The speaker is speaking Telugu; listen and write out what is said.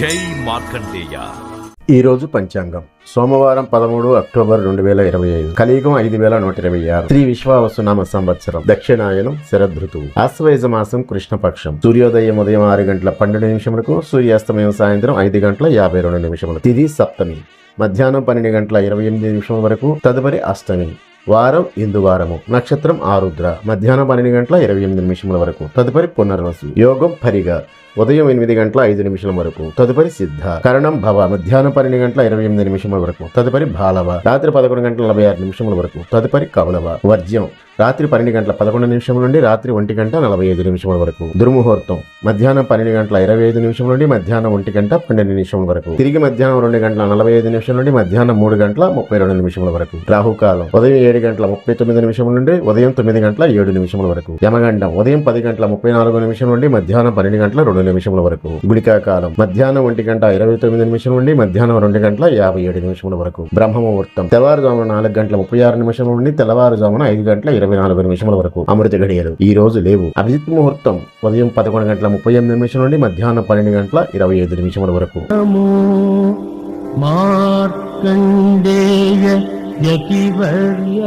జై మార్కండేయ. ఈ రోజు పంచాంగం. సోమవారం పదమూడు అక్టోబర్ రెండు వేల ఇరవై ఐదు. కలియుగం ఐదు వేల నూట ఇరవై ఆరు. శ్రీ విశ్వావసునామ సంవత్సరం. దక్షిణాయనం శరదృతువు. ఆశ్వయుజ మాసం కృష్ణపక్షం. సూర్యోదయం ఉదయం ఆరు గంటల పన్నెండు నిమిషములకు సూర్యాస్తమయం సాయంత్రం ఐదు గంటల యాభై రెండు నిమిషములు తిది సప్తమి. మధ్యాహ్నం పన్నెండు గంటల ఇరవై ఎనిమిది నిమిషం వరకు తదుపరి అష్టమి. వారం ఇందువారము. నక్షత్రం ఆరుద్ర. మధ్యాహ్నం పన్నెండు గంటల ఇరవై ఎనిమిది నిమిషముల వరకు తదుపరి పునర్వసు. యోగం పరిగా ఉదయం ఎనిమిది గంటల ఐదు నిమిషాల వరకు. తదుపరి సిద్ధ. కరణం భవ. మధ్యాహ్నం పన్నెండు గంటల ఇరవై ఎనిమిది నిమిషముల వరకు. తదుపరి బాలవ. రాత్రి పదకొండు గంటల నలభై ఆరు నిమిషముల వరకు. తదుపరి కౌలవ. వర్జ్యం. రాత్రి పన్నెండు గంటల పదకొండు నిమిషం నుండి రాత్రి ఒంటి గంట నలభై ఐదు నిమిషముల వరకు. దుర్ముహూర్తం. మధ్యాహ్నం పన్నెండు గంటల ఇరవై ఐదు నిమిషం నుండి మధ్యాహ్నం ఒంటి గంట పన్నెండు నిమిషం వరకు. తిరిగి మధ్యాహ్నం రెండు గంటల నలభై ఐదు నిమిషం నుండి మధ్యాహ్నం మూడు గంటల ముప్పై రెండు నిమిషముల వరకు. రాహుకాలం. ఉదయం ఏడు గంటల ముప్పై తొమ్మిది నిమిషం నుండి ఉదయం తొమ్మిది గంటల ఏడు నిమిషముల వరకు. యమగండం. ఉదయం పది గంటల ముప్పై నాలుగు నిమిషం నుండి మధ్యాహ్నం పన్నెండు గంటల రెండు నిమిషముల వరకు. గుళికాకాలం మధ్యాహ్నం ఒంటి గంట ఇరవై తొమ్మిది నిమిషం నుండి మధ్యాహ్నం రెండు గంటల యాభై ఏడు నిమిషముల వరకు. బ్రహ్మ ముహూర్తం తెల్లవారుజామున నాలుగు గంటల ముప్పై ఆరు నిమిషం నుండి తెల్లవారుజామున ఐదు గంటల ఇరవై నాలుగు నిమిషముల వరకు అమృత గడియలు ఈ రోజు లేవు. అభిజిత్ ముహూర్తం. ఉదయం పదకొండు గంటల ముప్పై ఎనిమిది నిమిషం నుండి మధ్యాహ్నం పన్నెండు గంటల ఇరవై ఐదు నిమిషముల వరకు. మార్కండేయ యతివర్య